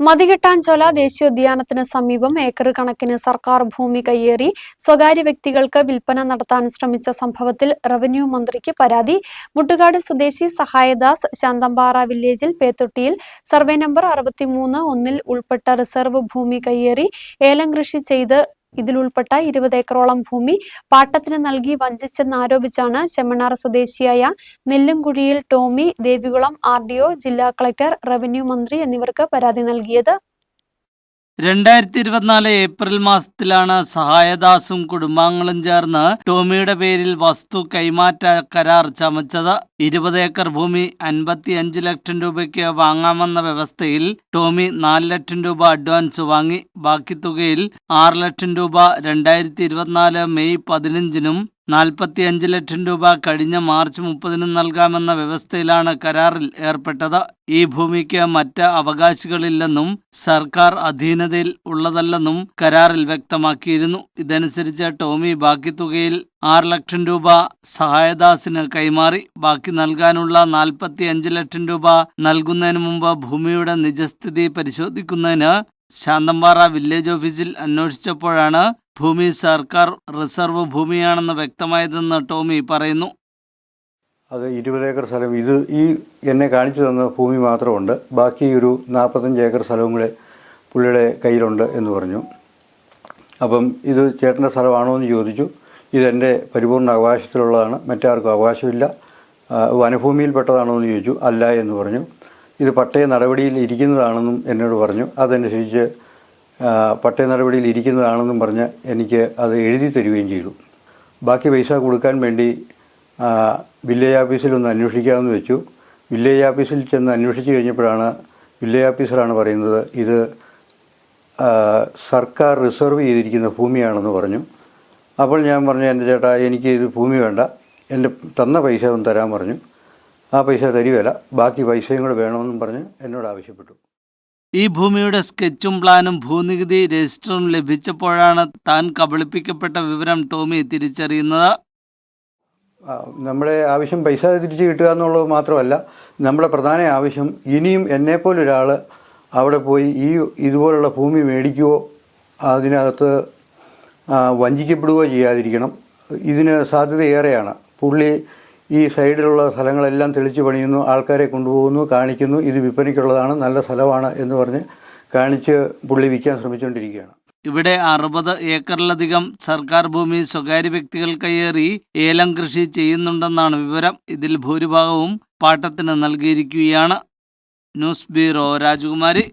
മതികെട്ടാഞ്ചോല ദേശീയോദ്യാനത്തിന് സമീപം ഏക്കർ കണക്കിന് സർക്കാർ ഭൂമി കയ്യേറി സ്വകാര്യ വ്യക്തികൾക്ക് വിൽപ്പന നടത്താൻ ശ്രമിച്ച സംഭവത്തിൽ റവന്യൂ മന്ത്രിക്ക് പരാതി. മുട്ടുകാട് സ്വദേശി സഹായദാസ് ശാന്തമ്പാറ വില്ലേജിൽ പേത്തൊട്ടിയിൽ സർവേ നമ്പർ അറുപത്തിമൂന്ന് ഒന്നിൽ ഉൾപ്പെട്ട റിസർവ് ഭൂമി കയ്യേറി. ഏലം കൃഷി ചെയ്ത് ഇതിലുൾപ്പെട്ട ഇരുപത് ഏക്കറോളം ഭൂമി പാട്ടത്തിന് നൽകി വഞ്ചിച്ചെന്നാരോപിച്ചാണ് ചെമ്മണ്ണാർ സ്വദേശിയായ നെല്ലുംകുഴിയിൽ ടോമി ദേവികുളം ആർ ജില്ലാ കളക്ടർ റവന്യൂ മന്ത്രി എന്നിവർക്ക് പരാതി നൽകിയത്. രണ്ടായിരത്തി ഇരുപത്തിനാല് ഏപ്രിൽ മാസത്തിലാണ് സഹായദാസും കുടുംബാംഗങ്ങളും ചേർന്ന് ടോമിയുടെ പേരിൽ വസ്തു കൈമാറ്റ കരാർ ചമച്ചത്. ഇരുപത് ഏക്കർ ഭൂമി അൻപത്തി അഞ്ച് ലക്ഷം രൂപയ്ക്ക് വാങ്ങാമെന്ന വ്യവസ്ഥയിൽ ടോമി നാല് ലക്ഷം രൂപ അഡ്വാൻസ് വാങ്ങി. ബാക്കി തുകയിൽ ആറ് ലക്ഷം രൂപ രണ്ടായിരത്തി മെയ് പതിനഞ്ചിനും നാൽപ്പത്തി അഞ്ച് ലക്ഷം രൂപ കഴിഞ്ഞ മാർച്ച് മുപ്പതിനും നൽകാമെന്ന വ്യവസ്ഥയിലാണ് കരാറിൽ ഏർപ്പെട്ടത്. ഈ ഭൂമിക്ക് മറ്റ് അവകാശികളില്ലെന്നും സർക്കാർ അധീനതയിൽ ഉള്ളതല്ലെന്നും കരാറിൽ വ്യക്തമാക്കിയിരുന്നു. ഇതനുസരിച്ച് ടോമി ബാക്കി തുകയിൽ ആറ് ലക്ഷം രൂപ സഹായദാസിന് കൈമാറി. ബാക്കി നൽകാനുള്ള നാൽപ്പത്തി അഞ്ച് ലക്ഷം രൂപ നൽകുന്നതിന് മുമ്പ് ഭൂമിയുടെ നിജസ്ഥിതി പരിശോധിക്കുന്നതിന് ശാന്തമ്പാറ വില്ലേജ് ഓഫീസിൽ അന്വേഷിച്ചപ്പോഴാണ് ഭൂമി സർക്കാർ റിസർവ് ഭൂമിയാണെന്ന് വ്യക്തമായതെന്ന് ടോമി പറയുന്നു. അത് ഇരുപത് ഏക്കർ സ്ഥലം. ഇത് ഈ എന്നെ കാണിച്ചു തന്ന ഭൂമി മാത്രമുണ്ട്. ബാക്കി ഒരു നാൽപ്പത്തഞ്ച് ഏക്കർ സ്ഥലവും കൂടെ പുള്ളിയുടെ കയ്യിലുണ്ട് എന്ന് പറഞ്ഞു. അപ്പം ഇത് ചേട്ടന്റെ സ്ഥലമാണോ എന്ന് ചോദിച്ചു. ഇതെന്റെ പരിപൂർണ അവകാശത്തിലുള്ളതാണ്. മറ്റാർക്കും അവകാശമില്ല. വനഭൂമിയിൽ വനഭൂമിയിൽപ്പെട്ടതാണോ എന്ന് ചോദിച്ചു. അല്ല എന്ന് പറഞ്ഞു. ഇത് പട്ടയ നടപടിയിൽ ഇരിക്കുന്നതാണെന്നും എന്നോട് പറഞ്ഞു. അതനുസരിച്ച് പട്ടയ നടപടിയിൽ ഇരിക്കുന്നതാണെന്നും പറഞ്ഞ് എനിക്ക് അത് എഴുതി തരികയും ചെയ്തു. ബാക്കി പൈസ കൊടുക്കാൻ വേണ്ടി വില്ലേജ് ഓഫീസിൽ ഒന്ന് അന്വേഷിക്കാമെന്ന് വെച്ചു. വില്ലേജ് ഓഫീസിൽ ചെന്ന് അന്വേഷിച്ച് കഴിഞ്ഞപ്പോഴാണ് വില്ലേജ് ഓഫീസറാണ് പറയുന്നത് ഇത് സർക്കാർ റിസർവ് ചെയ്തിരിക്കുന്ന ഭൂമിയാണെന്ന് പറഞ്ഞു. അപ്പോൾ ഞാൻ പറഞ്ഞു എന്റെ ചേട്ടാ എനിക്ക് ഇത് ഭൂമി വേണ്ട. എന്റെ തന്ന പൈസ ഒന്ന് തരാൻ പറഞ്ഞു. ആ പൈസ തരുവല്ല ബാക്കി പൈസയും കൂടെ വേണമെന്നും പറഞ്ഞ് എന്നോട് ആവശ്യപ്പെട്ടു. ഈ ഭൂമിയുടെ സ്കെച്ചും പ്ലാനും ഭൂനികുതി രജിസ്റ്ററും ലഭിച്ചപ്പോഴാണ് താൻ കബളിപ്പിക്കപ്പെട്ട വിവരം ടോമി തിരിച്ചറിയുന്നത്. നമ്മുടെ ആവശ്യം പൈസ തിരിച്ച് കിട്ടുക എന്നുള്ളത് മാത്രമല്ല നമ്മുടെ പ്രധാന ആവശ്യം ഇനിയും എന്നെപ്പോലെ ഒരാൾ അവിടെ പോയി ഈ ഇതുപോലുള്ള ഭൂമി മേടിക്കുകയോ അതിനകത്ത് വഞ്ചിക്കപ്പെടുകയോ ചെയ്യാതിരിക്കണം. ഇതിന് സാധ്യത ഏറെയാണ്. പുള്ളി ഈ സൈഡിലുള്ള സ്ഥലങ്ങളെല്ലാം തെളിച്ച് പണിയുന്നു ആൾക്കാരെ കൊണ്ടുപോകുന്നു കാണിക്കുന്നു. ഇത് വിൽപ്പനയ്ക്കുള്ളതാണ് നല്ല സ്ഥലമാണ് എന്ന് പറഞ്ഞ് കാണിച്ച് പുള്ളി വിൽക്കാൻ ശ്രമിച്ചുകൊണ്ടിരിക്കുകയാണ്. ഇവിടെ അറുപത് ഏക്കറിലധികം സർക്കാർ ഭൂമി സ്വകാര്യ വ്യക്തികൾ കയ്യേറി ഏലം കൃഷി ചെയ്യുന്നുണ്ടെന്നാണ് വിവരം. ഇതിൽ ഭൂരിഭാഗവും പാട്ടത്തിന് നൽകിയിരിക്കുകയാണ്. ന്യൂസ് ബ്യൂറോ രാജകുമാരി.